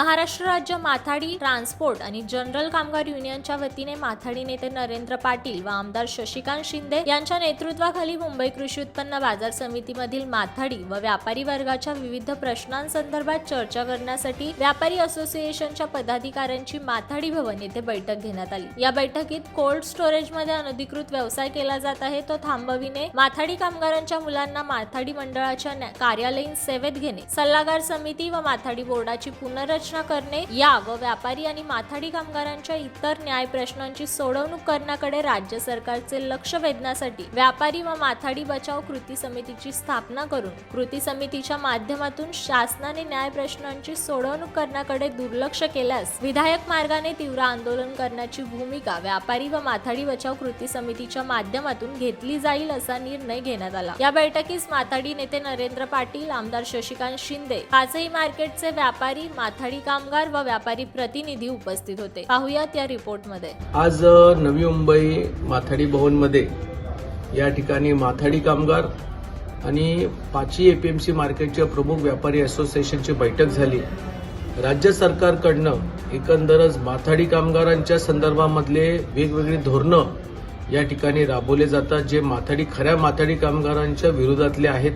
महाराष्ट्र राज्य माथाडी ट्रान्सपोर्ट आणि जनरल कामगार युनियनच्या वतीने माथाडी नेते नरेंद्र पाटील व आमदार शशिकांत शिंदे यांच्या नेतृत्वाखाली मुंबई कृषी उत्पन्न बाजार समितीमधील माथाडी व व्यापारी वर्गाच्या विविध प्रश्नांसंदर्भात चर्चा करण्यासाठी व्यापारी असोसिएशनच्या पदाधिकाऱ्यांची माथाडी भवन येथे बैठक घेण्यात आली. या बैठकीत कोल्ड स्टोरेजमध्ये अनधिकृत व्यवसाय केला जात आहे. तो थांबविणे माथाडी कामगारांच्या मुलांना माथाडी मंडळाच्या न्या- कार्यालयीन सेवेत घेणे सल्लागार समिती व माथाडी बोर्डाची पुनर्रचना करणे या व व्यापारी आणि माथाडी कामगारांच्या इतर न्याय प्रश्नांची सोडवणूक करण्याकडे राज्य सरकारचे लक्ष वेधण्यासाठी व्यापारी व माथाडी बचाव कृती समितीची स्थापना करून कृती समितीच्या माध्यमातून शासनाने न्याय प्रश्नांची सोडवणूक करण्याकडे दुर्लक्ष केल्यास विधायक मार्गाने तीव्र आंदोलन करण्याची भूमिका व्यापारी व माथाडी बचाव कृती समितीच्या माध्यमातून घेतली जाईल असा निर्णय घेण्यात आला. या बैठकीस माथाडी नेते नरेंद्र पाटील आमदार शशिकांत शिंदे पाचही मार्केटचे व्यापारी माथाडी कामगार व व्यापारी प्रतिनिधी उपस्थित होते. पाहुयात या रिपोर्टमध्ये. आज नवी मुंबई माथाडी भवनमध्ये या ठिकाणी माथाडी कामगार आणि पाची एपीएमसी मार्केटच्या प्रमुख व्यापारी असोसिएशनची बैठक झाली. राज्य सरकारकडनं एकंदरच माथाडी कामगारांच्या संदर्भामधले वेगवेगळी धोरणं या ठिकाणी राबवले जातात जे माथाडी खऱ्या माथाडी कामगारांच्या विरोधातले आहेत.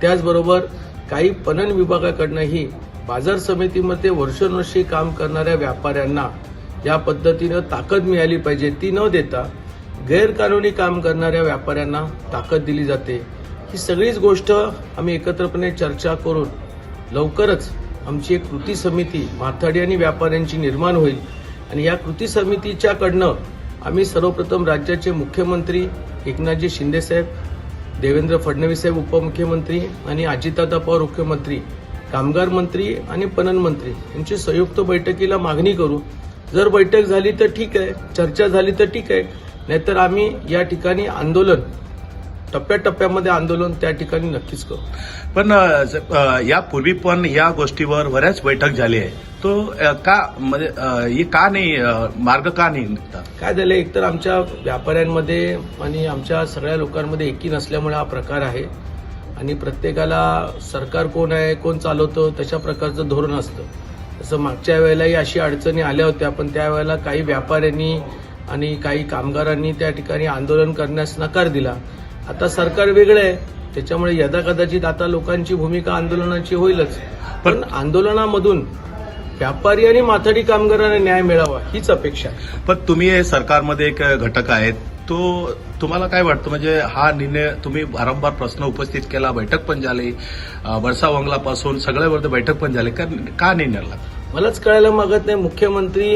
त्याचबरोबर काही पणन विभागाकडनंही बाजार समितीमध्ये वर्षानुवर्षी काम करणाऱ्या व्यापाऱ्यांना या पद्धतीनं ताकद मिळाली पाहिजे ती न देता गैरकानूनी काम करणाऱ्या व्यापाऱ्यांना ताकद दिली जाते. ही सगळीच गोष्ट आम्ही एकत्रपणे चर्चा करून लवकरच आमची एक कृती समिती माथाडी आणि व्यापाऱ्यांची निर्माण होईल. आणि या कृती समितीच्याकडनं आम्ही सर्वप्रथम राज्याचे मुख्यमंत्री एकनाथजी शिंदेसाहेब देवेंद्र फडणवीस साहेब उपमुख्यमंत्री आणि अजितदादा पवार मुख्यमंत्री कामगार मंत्री आणि पणन मंत्री यांची संयुक्त बैठकीला मागणी करू. जर बैठक झाली तर ठीक आहे चर्चा झाली तर ठीक आहे नाहीतर आम्ही या ठिकाणी आंदोलन टप्प्याटप्प्यामध्ये आंदोलन त्या ठिकाणी नक्कीच करू. पण यापूर्वी पण या गोष्टीवर बऱ्याच बैठक झाली आहे. तो का म्हणजे हे का नाही मार्ग का नाही निघता? काय झालं एकतर आमच्या व्यापाऱ्यांमध्ये आणि आमच्या सगळ्या लोकांमध्ये एकी नसल्यामुळे हा प्रकार आहे. आणि प्रत्येकाला सरकार कोण आहे कोण चालवतं तशा प्रकारचं धोरण असतं. तसं मागच्या वेळेलाही अशी अडचणी आल्या होत्या पण त्यावेळेला काही व्यापाऱ्यांनी आणि काही कामगारांनी त्या ठिकाणी आंदोलन करण्यास नकार दिला. आता सरकार वेगळं आहे. त्याच्यामुळे यदा कदाचित आता लोकांची भूमिका आंदोलनाची होईलच. पण आंदोलनामधून व्यापारी आणि माथाडी कामगारांना न्याय मिळावा हीच अपेक्षा आहे. पण तुम्ही हे सरकारमध्ये एक घटक आहेत तो तुम्हाला काय वाटतं? म्हणजे हा निर्णय तुम्ही वारंवार प्रश्न उपस्थित केला बैठक पण झाली अ, सगळ्यावरती वंगलापासून सगळ्यावर बैठक पण झाली. का निर्णयला निर्णय मलाच कळायला मागत नाही. मुख्यमंत्री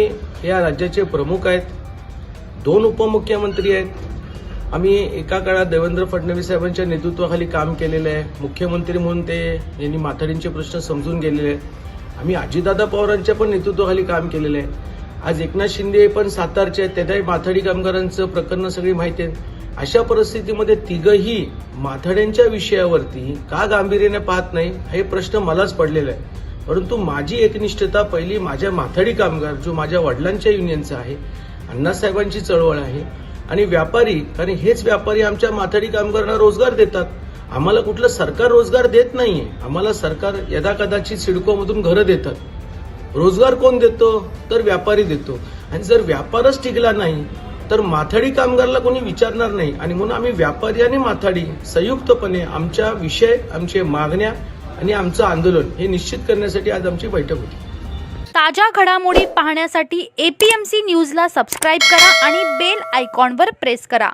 या राज्याचे प्रमुख आहेत. दोन उपमुख्यमंत्री आहेत. आम्ही एका काळात देवेंद्र फडणवीस साहेबांच्या नेतृत्वाखाली काम केलेलं आहे. मुख्यमंत्री म्हणून ते यांनी माथाडींचे प्रश्न समजून गेलेले आहेत. आम्ही अजितदादा पवारांच्या पण नेतृत्वाखाली काम केलेलं आहे. आज एकनाथ शिंदे पण सातारचे आहेत. त्याच्याही माथाडी कामगारांचं प्रकरण सगळी माहिती आहेत. अशा परिस्थितीमध्ये तिघही माथाड्यांच्या विषयावरती का गांभीर्याने पाहत नाही हे प्रश्न मलाच पडलेला आहे. परंतु माझी एकनिष्ठता पहिली माझ्या माथाडी कामगार जो माझ्या वडिलांच्या युनियनचा आहे अण्णासाहेबांची चळवळ आहे. आणि व्यापारी कारण हेच व्यापारी आमच्या माथाडी कामगारांना रोजगार देतात. आम्हाला कुठलं सरकार रोजगार देत नाहीये. आम्हाला सरकार यदा कदाचित सिडकोमधून घरं देतात. रोजगार कोण देतो? तर व्यापारी देतो. आणि जर व्यापारच टिकला नाही तर माथाडी कामगारला कोणी विचारणार नाही. आणि म्हणून आम्ही व्यापारी आणि माथाडी संयुक्तपणे आमच्या विषय आमचे मागण्या आणि आमचं आंदोलन हे निश्चित करण्यासाठी आज आमची बैठक होती. ताज्या घडामोडी पाहण्यासाठी एपीएमसी न्यूजला सबस्क्राईब करा आणि बेल आयकॉनवर प्रेस करा.